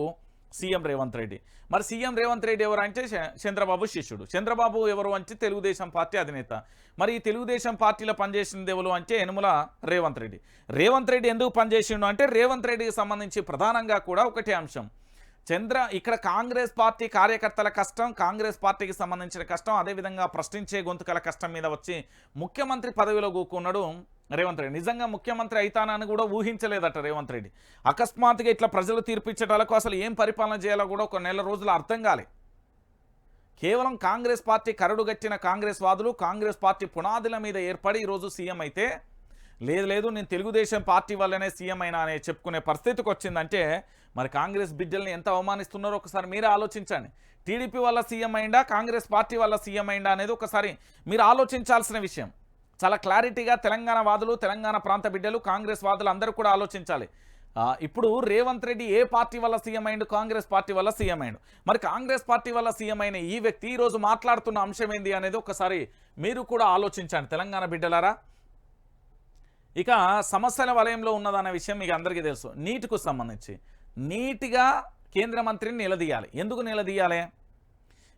సీఎం రేవంత్ రెడ్డి. మరి సీఎం రేవంత్ రెడ్డి ఎవరు అంటే చంద్రబాబు శిష్యుడు. చంద్రబాబు ఎవరు అంటే తెలుగుదేశం పార్టీ అధినేత. మరి ఈ తెలుగుదేశం పార్టీలో పనిచేసింది ఎవరు అంటే యనుమల రేవంత్ రెడ్డి. రేవంత్ రెడ్డి ఎందుకు పనిచేసిండు అంటే రేవంత్ రెడ్డికి సంబంధించి ప్రధానంగా కూడా ఒకటే అంశం. చంద్ర ఇక్కడ కాంగ్రెస్ పార్టీ కార్యకర్తల కష్టం కాంగ్రెస్ పార్టీకి సంబంధించిన కష్టం అదేవిధంగా ప్రశ్నించే గొంతుకల కష్టం మీద వచ్చి ముఖ్యమంత్రి పదవిలో కూకున్నాడు రేవంత్ రెడ్డి. నిజంగా ముఖ్యమంత్రి అవుతానని కూడా ఊహించలేదట రేవంత్ రెడ్డి. అకస్మాత్తుగా ఇట్లా ప్రజలు తీర్పిచ్చేటాలకు అసలు ఏం పరిపాలన చేయాలో కూడా ఒక నెల రోజులు అర్థం కాలే. కేవలం కాంగ్రెస్ పార్టీ కరడుగట్టిన కాంగ్రెస్ వాదులు కాంగ్రెస్ పార్టీ పునాదుల మీద ఏర్పడి ఈరోజు సీఎం అయితే లేదు లేదు నేను తెలుగుదేశం పార్టీ వల్లనే సీఎం అయినా అనే చెప్పుకునే పరిస్థితికి వచ్చిందంటే మరి కాంగ్రెస్ బిడ్డల్ని ఎంత అవమానిస్తున్నారో ఒకసారి మీరే ఆలోచించండి. టీడీపీ వల్ల సీఎం అయిందా కాంగ్రెస్ పార్టీ వల్ల సీఎం అయిందా అనేది ఒకసారి మీరు ఆలోచించాల్సిన విషయం. చాలా క్లారిటీగా తెలంగాణ వాదులు తెలంగాణ ప్రాంత బిడ్డలు కాంగ్రెస్ వాదులు అందరూ కూడా ఆలోచించాలి. ఇప్పుడు రేవంత్ రెడ్డి ఏ పార్టీ వల్ల సీఎం అయిండు? కాంగ్రెస్ పార్టీ వల్ల సీఎం అయిండు. మరి కాంగ్రెస్ పార్టీ వల్ల సీఎం అయిన ఈ వ్యక్తి ఈరోజు మాట్లాడుతున్న అంశం ఏంది అనేది ఒకసారి మీరు కూడా ఆలోచించండి. తెలంగాణ బిడ్డలారా ఇక సమస్యల వలయంలో ఉన్నదన్న విషయం మీకు అందరికీ తెలుసు. నీటికు సంబంధించి. నీట్గా కేంద్ర మంత్రిని నిలదీయాలి. ఎందుకు నిలదీయాలి?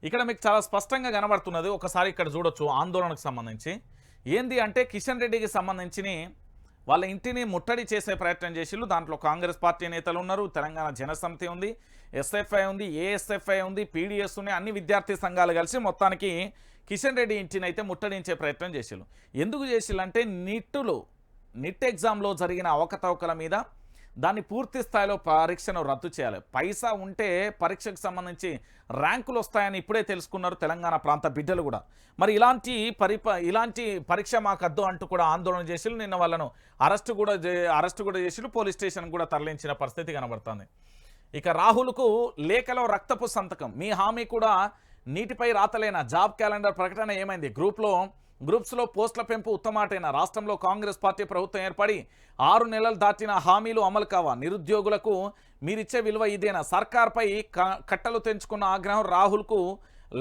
ఇక్కడ మీకు చాలా స్పష్టంగా కనబడుతున్నది. ఒకసారి ఇక్కడ చూడొచ్చు. ఆందోళనకు సంబంధించి. ఏంది అంటే కిషన్ రెడ్డికి సంబంధించి వాళ్ళ ఇంటిని ముట్టడి చేసే ప్రయత్నం చేసిళ్ళు. దాంట్లో కాంగ్రెస్ పార్టీ నేతలు ఉన్నారు తెలంగాణ జనసమితి ఉంది ఎస్ఎఫ్ఐ ఉంది ఏఎస్ఎఫ్ఐ ఉంది పీడిఎస్ ఉన్నాయి అన్ని విద్యార్థి సంఘాలు కలిసి మొత్తానికి కిషన్ రెడ్డి ఇంటిని అయితే ముట్టడించే ప్రయత్నం చేసిళ్ళు. ఎందుకు చేసిళ్ళు అంటే నిట్టులు నిట్ ఎగ్జామ్లో జరిగిన అవకతవకల మీద దాన్ని పూర్తి స్థాయిలో పరీక్షను రద్దు చేయాలి. పైసా ఉంటే పరీక్షకు సంబంధించి ర్యాంకులు వస్తాయని ఇప్పుడే తెలుసుకున్నారు తెలంగాణ ప్రాంత బిడ్డలు కూడా. మరి ఇలాంటి పరిప ఇలాంటి పరీక్ష మాకు అంటూ కూడా ఆందోళన చేసి నిన్న వాళ్ళను అరెస్ట్ కూడా అరెస్ట్ కూడా చేసి పోలీస్ స్టేషన్ కూడా తరలించిన పరిస్థితి కనబడుతుంది. ఇక రాహుల్కు లేఖలో రక్తపు సంతకం. మీ హామీ కూడా నీటిపై రాతలేన? జాబ్ క్యాలెండర్ ప్రకటన ఏమైంది? గ్రూప్లో గ్రూప్స్లో పోస్టుల పెంపు ఉత్తమాటైన రాష్ట్రంలో కాంగ్రెస్ పార్టీ ప్రభుత్వం ఏర్పడి ఆరు నెలలు దాటిన హామీలు అమలు కావా? నిరుద్యోగులకు మీరిచ్చే విలువ ఇదేనా? సర్కార్పై కట్టలు తెంచుకున్న ఆగ్రహం రాహుల్కు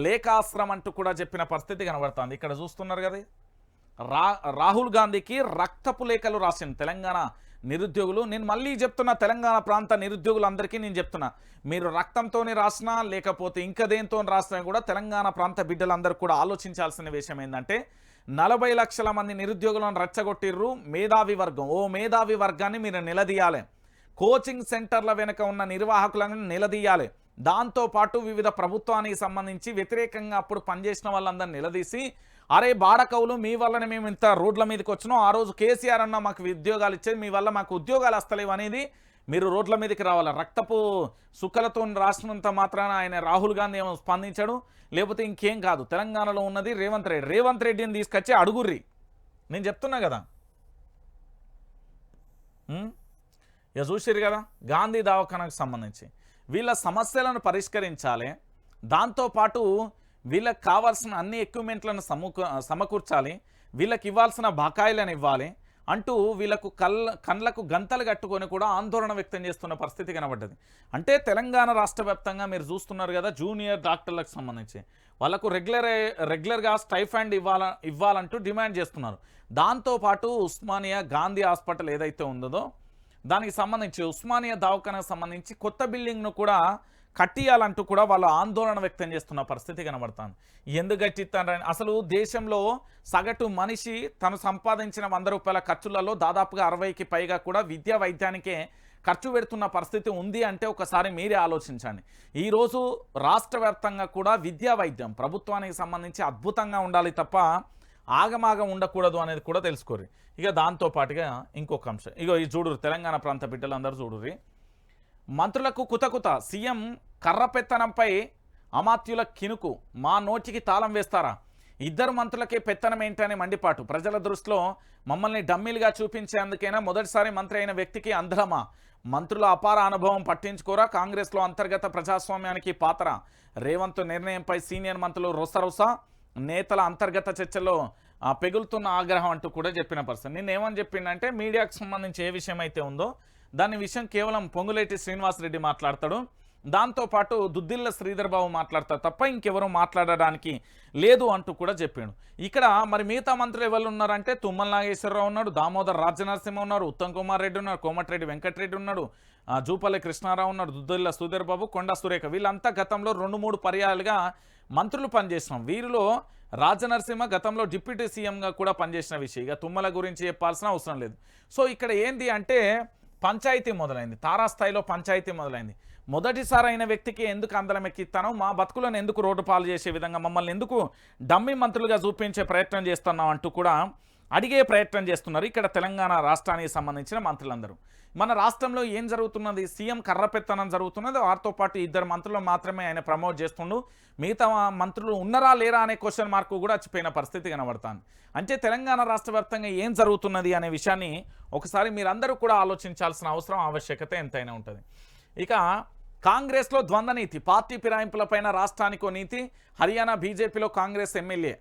లేఖాశ్రం అంటూ కూడా చెప్పిన పరిస్థితి కనబడుతుంది. ఇక్కడ చూస్తున్నారు కదా. రా రాహుల్ గాంధీకి రక్తపు లేఖలు రాసింది తెలంగాణ నిరుద్యోగులు నేను మళ్ళీ చెప్తున్నా తెలంగాణ ప్రాంత నిరుద్యోగులందరికీ నేను చెప్తున్నా మీరు రక్తంతోనే రాసినా లేకపోతే ఇంకా దేంతో రాసినా కూడా తెలంగాణ ప్రాంత బిడ్డలందరూ కూడా ఆలోచించాల్సిన విషయం ఏంటంటే నలభై లక్షల మంది నిరుద్యోగులను రెచ్చగొట్టిర్రు మేధావి వర్గం. ఓ మేధావి వర్గాన్ని మీరు నిలదీయాలి. కోచింగ్ సెంటర్ల వెనుక ఉన్న నిర్వాహకులను నిలదీయాలి. దాంతోపాటు వివిధ ప్రభుత్వానికి సంబంధించి వ్యతిరేకంగా అప్పుడు పనిచేసిన వాళ్ళందరినీ నిలదీసి అరే బాడకవులు మీ వల్లనే మేము ఇంత రోడ్ల మీదకి వచ్చినాం. ఆ రోజు కేసీఆర్ అన్న మాకు ఉద్యోగాలు ఇచ్చేది మీ వల్ల మాకు ఉద్యోగాలు వస్తలేవు అనేది మీరు రోడ్ల మీదకి రావాలి? రక్తపు సుక్కలతో రాసినంత మాత్రాన ఆయన రాహుల్ గాంధీ ఏమో స్పందించాడు. లేకపోతే ఇంకేం కాదు. తెలంగాణలో ఉన్నది రేవంత్ రెడ్డి. రేవంత్ రెడ్డిని తీసుకొచ్చి అడుగుర్రి. నేను చెప్తున్నా కదా. ఇక చూసిరు కదా గాంధీ దవాఖానకు సంబంధించి. వీళ్ళ సమస్యలను పరిష్కరించాలి. దాంతోపాటు వీళ్ళకి కావాల్సిన అన్ని ఎక్విప్మెంట్లను సమకూ సమకూర్చాలి. వీళ్ళకి ఇవ్వాల్సిన బకాయిలను ఇవ్వాలి అంటూ వీళ్ళకు కళ్ళ కండ్లకు గంతలు కట్టుకొని కూడా ఆందోళన వ్యక్తం చేస్తున్న పరిస్థితి కనబడ్డది. అంటే తెలంగాణ రాష్ట్ర వ్యాప్తంగా మీరు చూస్తున్నారు కదా జూనియర్ డాక్టర్లకు సంబంధించి. వాళ్ళకు రెగ్యులర్ రెగ్యులర్గా స్టైఫండ్ ఇవ్వాల ఇవ్వాలంటూ డిమాండ్ చేస్తున్నారు. దాంతోపాటు ఉస్మానియా గాంధీ హాస్పిటల్ ఏదైతే ఉందో దానికి సంబంధించి ఉస్మానియా దవాఖానకు సంబంధించి కొత్త బిల్డింగ్ను కూడా కట్టియాలంటూ కూడా వాళ్ళు ఆందోళన వ్యక్తం చేస్తున్న పరిస్థితి కనబడుతుంది. ఎందుకు కట్టిస్తారని అసలు దేశంలో సగటు మనిషి తను సంపాదించిన వంద రూపాయల ఖర్చులలో దాదాపుగా అరవైకి పైగా కూడా విద్యా వైద్యానికే ఖర్చు పెడుతున్న పరిస్థితి ఉంది అంటే ఒకసారి మీరే ఆలోచించండి. ఈరోజు రాష్ట్ర వ్యాప్తంగా కూడా విద్యా వైద్యం ప్రభుత్వానికి సంబంధించి అద్భుతంగా ఉండాలి తప్ప ఆగమాగం ఉండకూడదు అనేది కూడా తెలుసుకోరు ఇక దాంతోపాటుగా ఇంకొక అంశం. ఇగో ఈ చూడురు తెలంగాణ ప్రాంత బిడ్డలందరూ చూడుర్రి. మంత్రులకు కుతకుత. సీఎం కర్రపెత్తనంపై అమాత్యుల కినుకు మా నోటికి తాళం వేస్తారా? ఇద్దరు మంత్రులకే పెత్తనం ఏంటనే మండిపాటు. ప్రజల దృష్టిలో మమ్మల్ని డమ్మీలుగా చూపించేందుకైనా మొదటిసారి మంత్రి అయిన వ్యక్తికి అంధమా మంత్రుల అపార అనుభవం పట్టించుకోరా? కాంగ్రెస్లో అంతర్గత ప్రజాస్వామ్యానికి పాత్ర? రేవంత్ నిర్ణయంపై సీనియర్ మంత్రులు రొసరొస? నేతల అంతర్గత చర్చలో పెగులుతున్న ఆగ్రహం అంటూ కూడా చెప్పిన పర్సన్. నిన్న ఏమని చెప్పిండంటే మీడియాకు సంబంధించి ఏ విషయం అయితే ఉందో దాని విషయం కేవలం పొంగులేటి శ్రీనివాసరెడ్డి మాట్లాడతాడు. దాంతోపాటు దుద్దిల్ల శ్రీధర్ బాబు మాట్లాడతారు తప్ప ఇంకెవరూ మాట్లాడడానికి లేదు అంటూ కూడా చెప్పాడు. ఇక్కడ మరి మిగతా మంత్రులు ఎవరు ఉన్నారంటే తుమ్మల నాగేశ్వరరావు ఉన్నాడు దామోదర్ రాజనరసింహ ఉన్నారు ఉత్తమ్ కుమార్ రెడ్డి ఉన్నారు కోమటిరెడ్డి వెంకటరెడ్డి ఉన్నాడు జూపల్లి కృష్ణారావు ఉన్నాడు దుద్దిల్ల సుధీర్ బాబు కొండ సురేఖ వీళ్ళంతా గతంలో రెండు మూడు పర్యాలుగా మంత్రులు పనిచేసినాం. వీరిలో రాజనరసింహ గతంలో డిప్యూటీ సీఎంగా కూడా పనిచేసిన విషయం. ఇక తుమ్మల గురించి చెప్పాల్సిన అవసరం లేదు. సో ఇక్కడ ఏంది అంటే పంచాయతీ మొదలైంది. తారాస్థాయిలో పంచాయతీ మొదలైంది. మొదటిసారి అయిన వ్యక్తికి ఎందుకు అందలం ఎక్కిస్తానో మా బతుకులను ఎందుకు రోడ్డు పాలు చేసే విధంగా మమ్మల్ని ఎందుకు డమ్మి మంత్రులుగా చూపించే ప్రయత్నం చేస్తున్నాం అంటూ కూడా అడిగే ప్రయత్నం చేస్తున్నారు ఇక్కడ తెలంగాణ రాష్ట్రానికి సంబంధించిన మంత్రులందరూ. మన రాష్ట్రంలో ఏం జరుగుతున్నది? సీఎం కర్రపెత్తనం జరుగుతున్నది. వారితో పాటు ఇద్దరు మంత్రులు మాత్రమే ఆయన ప్రమోట్ చేస్తుండు. మిగతా మంత్రులు ఉన్నారా లేరా అనే క్వశ్చన్ మార్కు కూడా వచ్చిపోయిన పరిస్థితి కనబడుతుంది. అంటే తెలంగాణ రాష్ట్ర ఏం జరుగుతున్నది అనే విషయాన్ని ఒకసారి మీరందరూ కూడా ఆలోచించాల్సిన అవసరం ఆవశ్యకత ఎంతైనా ఉంటుంది. ఇక కాంగ్రెస్లో ద్వంద్వ నీతి. పార్టీ ఫిరాయింపులపైన రాష్ట్రానికో నీతి. హర్యానా బీజేపీలో కాంగ్రెస్ ఎమ్మెల్యే.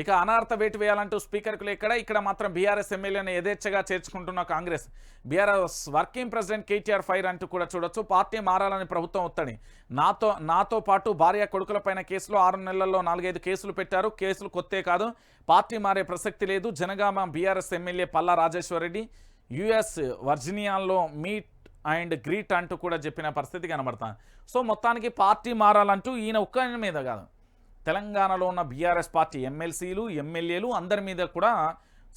ఇక అనార్థ వేటు వేయాలంటూ స్పీకర్కు ఎక్కడ? ఇక్కడ మాత్రం బీఆర్ఎస్ ఎమ్మెల్యేని యథేచ్ఛగా చేర్చుకుంటున్న Congress. BRS working president KTR fire అంటూ కూడా చూడొచ్చు. పార్టీ మారాలని ప్రభుత్వం ఒత్తిడి. నాతో నాతో పాటు భార్య కొడుకులపైన కేసులు ఆరు నెలల్లో నాలుగైదు కేసులు పెట్టారు. కేసులు కొత్తే కాదు పార్టీ మారే ప్రసక్తి లేదు. Jangaon BRS MLA Palla Rajeshwar Reddy US వర్జీనియాలో meet and greet అంటూ కూడా చెప్పిన పరిస్థితి కనబడతాను సో మొత్తానికి పార్టీ మారాలంటూ ఈయన ఒక్క మీద కాదు. తెలంగాణలో ఉన్న బీఆర్ఎస్ పార్టీ ఎమ్మెల్సీలు ఎమ్మెల్యేలు అందరి మీద కూడా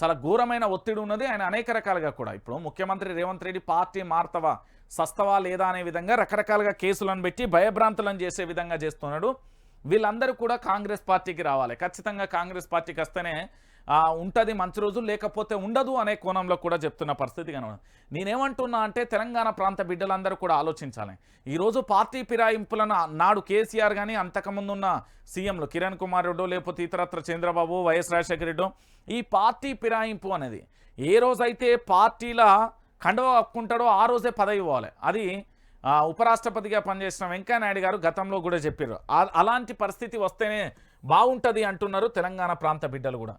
చాలా ఘోరమైన ఒత్తిడి ఉన్నది. ఆయన అనేక రకాలుగా కూడా ఇప్పుడు ముఖ్యమంత్రి రేవంత్ రెడ్డి పార్టీ మార్తవా సస్తవా లేదా అనే విధంగా రకరకాలుగా కేసులను పెట్టి భయభ్రాంతులను చేసే విధంగా చేస్తున్నాడు. వీళ్ళందరూ కూడా కాంగ్రెస్ పార్టీకి రావాలి. ఖచ్చితంగా కాంగ్రెస్ పార్టీకి వస్తేనే ఉంటుంది మంచి రోజు లేకపోతే ఉండదు అనే కోణంలో కూడా చెప్తున్న పరిస్థితి కనబడు నేనేమంటున్నా అంటే తెలంగాణ ప్రాంత బిడ్డలందరూ కూడా ఆలోచించాలి. ఈరోజు పార్టీ ఫిరాయింపులను నాడు కేసీఆర్ కానీ అంతకుముందున్న సీఎంలు కిరణ్ కుమార్ రెడ్డో లేకపోతే ఇతరత్ర చంద్రబాబు వైఎస్ రాజశేఖర రెడ్డో ఈ పార్టీ ఫిరాయింపు అనేది ఏ రోజైతే పార్టీల కండవ కప్పుకుంటాడో ఆ రోజే పదవి పోవాలి అది ఉపరాష్ట్రపతిగా పనిచేసిన వెంకయ్యనాయుడు గారు గతంలో కూడా చెప్పారు అలాంటి పరిస్థితి వస్తేనే బాగుంటుంది అంటున్నారు తెలంగాణ ప్రాంత బిడ్డలు కూడా.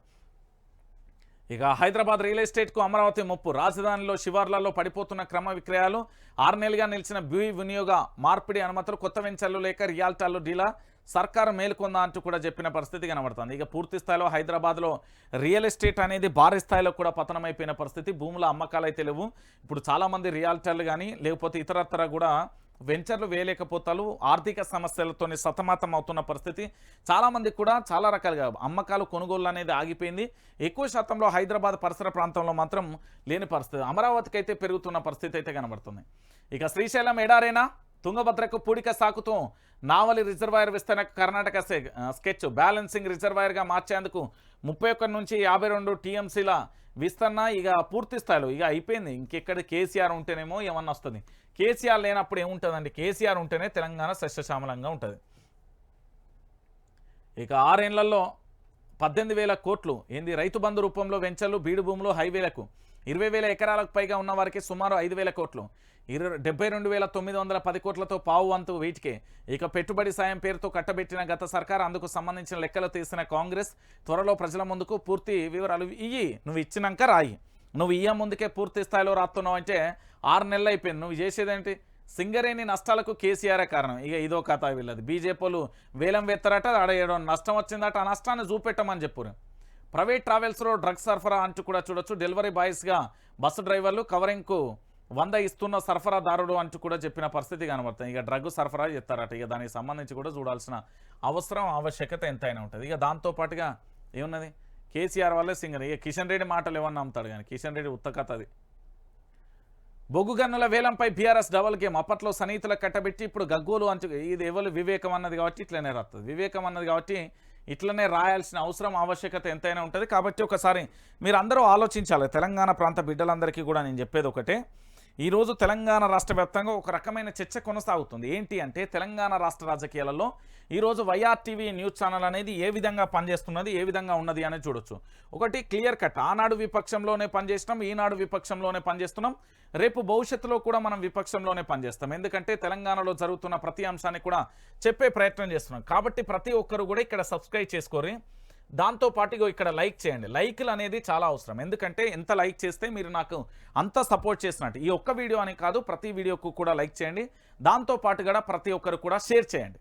ఇక హైదరాబాద్ రియల్ ఎస్టేట్కు అమరావతి ముప్పు. రాజధానిలో శివార్లలో పడిపోతున్న క్రమ విక్రయాలు ఆరు నెలలుగా నిలిచిన భూ వినియోగ మార్పిడి అనుమతులు కొత్త వెంచర్లు లేక రియాల్టాలు డీలా సర్కారు మేలుకొందా అంటూ కూడా చెప్పిన పరిస్థితి కనబడుతుంది. ఇక పూర్తి స్థాయిలో హైదరాబాద్లో రియల్ ఎస్టేట్ అనేది భారీ స్థాయిలో కూడా పతనమైపోయిన పరిస్థితి. భూముల అమ్మకాలు అయితే లేవు ఇప్పుడు చాలామంది రియాల్టర్లు కానీ లేకపోతే ఇతరత్ర కూడా వెంచర్లు వేయలేకపోతారు ఆర్థిక సమస్యలతోనే సతమతం అవుతున్న పరిస్థితి. చాలామంది కూడా చాలా రకాలుగా అమ్మకాలు కొనుగోలు అనేది ఆగిపోయింది. ఎక్కువ శాతంలో హైదరాబాద్ పరిసర ప్రాంతంలో మాత్రం లేని పరిస్థితి. అమరావతికి అయితే పెరుగుతున్న పరిస్థితి అయితే కనబడుతుంది. ఇక శ్రీశైలం ఎడారేనా? తుంగభద్రకు పూడిక సాకుతూ నావలి రిజర్వాయర్ విస్తరణ కర్ణాటక స్కెచ్ బ్యాలెన్సింగ్ రిజర్వాయర్గా మార్చేందుకు ముప్పై ఒకటి నుంచి యాభై రెండు టీఎంసీల విస్తరణ ఇక పూర్తి స్థాయిలో ఇక అయిపోయింది. ఇంకెక్కడ కేసీఆర్ ఉంటేనేమో ఏమన్నా వస్తుంది. కేసీఆర్ లేనప్పుడు ఏముంటుందండి? కేసీఆర్ ఉంటేనే తెలంగాణ సస్యశ్యామలంగా ఉంటుంది. ఇక ఆరేళ్ళలో పద్దెనిమిది వేల కోట్లు ఏంది? రైతు బంధు రూపంలో వెంచర్లు బీడు భూములు హైవేలకు. ఇరవై వేల ఎకరాలకు పైగా ఉన్న వారికి సుమారు ఐదు వేల కోట్లు. ఇరవై డెబ్బై రెండు వేల తొమ్మిది వందల పది కోట్లతో పావు వంతు వీటికే. ఇక పెట్టుబడి సాయం పేరుతో కట్టబెట్టిన గత సర్కార్ అందుకు సంబంధించిన లెక్కలు తీసిన కాంగ్రెస్ త్వరలో ప్రజల ముందుకు పూర్తి వివరాలు ఇయ్యి. నువ్వు ఇచ్చినాక రాయి. నువ్వు ఇయ్య ముందుకే పూర్తి స్థాయిలో రాస్తున్నావు అంటే ఆరు నెలలు అయిపోయింది. నువ్వు చేసేదేంటి? సింగరేణి నష్టాలకు కేసీఆర్ కారణం. ఇక ఇదో కథ వీళ్ళది. బీజేపీలు వేలం వేస్తారట ఆడ ఏడో నష్టం వచ్చిందట ఆ నష్టాన్ని చూపెట్టమని చెప్పురు. ప్రైవేట్ ట్రావెల్స్లో డ్రగ్స్ సరఫరా అంటూ కూడా చూడొచ్చు. డెలివరీ బాయ్స్గా బస్సు డ్రైవర్లు కవరింగ్కు వంద ఇస్తున్న సరఫరాదారుడు అంటూ కూడా చెప్పిన పరిస్థితి కనబడుతుంది. ఇక డ్రగ్ సరఫరా చేస్తారట. ఇక దానికి సంబంధించి కూడా చూడాల్సిన అవసరం ఆవశ్యకత ఎంతైనా ఉంటుంది. ఇక దాంతో పాటుగా ఏమున్నది? కేసీఆర్ వల్లే సింగర్ ఇక కిషన్ రెడ్డి మాటలు ఏమన్నా నమ్ముతాడు కానీ? కిషన్ రెడ్డి ఉత్తకథ అది. బొగ్గు గన్నుల వేలంపై బీఆర్ఎస్ డబల్ గేమ్. అప్పట్లో సన్నిహితులకు కట్టబెట్టి ఇప్పుడు గగ్గోలు అంచు ఇది ఎవరు? వివేకం అన్నది కాబట్టి ఇట్లనే రాస్తుంది వివేకం అన్నది కాబట్టి ఇట్లనే రాయాల్సిన అవసరం ఆవశ్యకత ఎంతైనా ఉంటుంది. కాబట్టి ఒకసారి మీరు అందరూ ఆలోచించాలి. తెలంగాణ ప్రాంత బిడ్డలందరికీ కూడా నేను చెప్పేది ఒకటే. ఈరోజు తెలంగాణ రాష్ట్ర వ్యాప్తంగా ఒక రకమైన చర్చ కొనసాగుతుంది. ఏంటి అంటే తెలంగాణ రాష్ట్ర రాజకీయాలలో ఈరోజు వైఆర్టీవీ న్యూస్ ఛానల్ అనేది ఏ విధంగా పనిచేస్తున్నది ఏ విధంగా ఉన్నది అనేది చూడొచ్చు. ఒకటి క్లియర్ కట్ ఆనాడు విపక్షంలోనే పనిచేస్తున్నాం ఈనాడు విపక్షంలోనే పనిచేస్తున్నాం. రేపు భవిష్యత్తులో కూడా మనం విపక్షంలోనే పనిచేస్తాం. ఎందుకంటే తెలంగాణలో జరుగుతున్న ప్రతి అంశాన్ని కూడా చెప్పే ప్రయత్నం చేస్తున్నాం. కాబట్టి ప్రతి ఒక్కరు కూడా ఇక్కడ సబ్స్క్రైబ్ చేసుకోరి. దాంతో పాటుగా ఇక్కడ లైక్ చేయండి. లైక్లు అనేది చాలా అవసరం. ఎందుకంటే ఎంత లైక్ చేస్తే మీరు నాకు అంత సపోర్ట్ చేసినట్టు ఈ ఒక్క వీడియో అని కాదు ప్రతి వీడియోకు కూడా లైక్ చేయండి. దాంతో పాటు కూడా ప్రతి ఒక్కరు కూడా షేర్ చేయండి.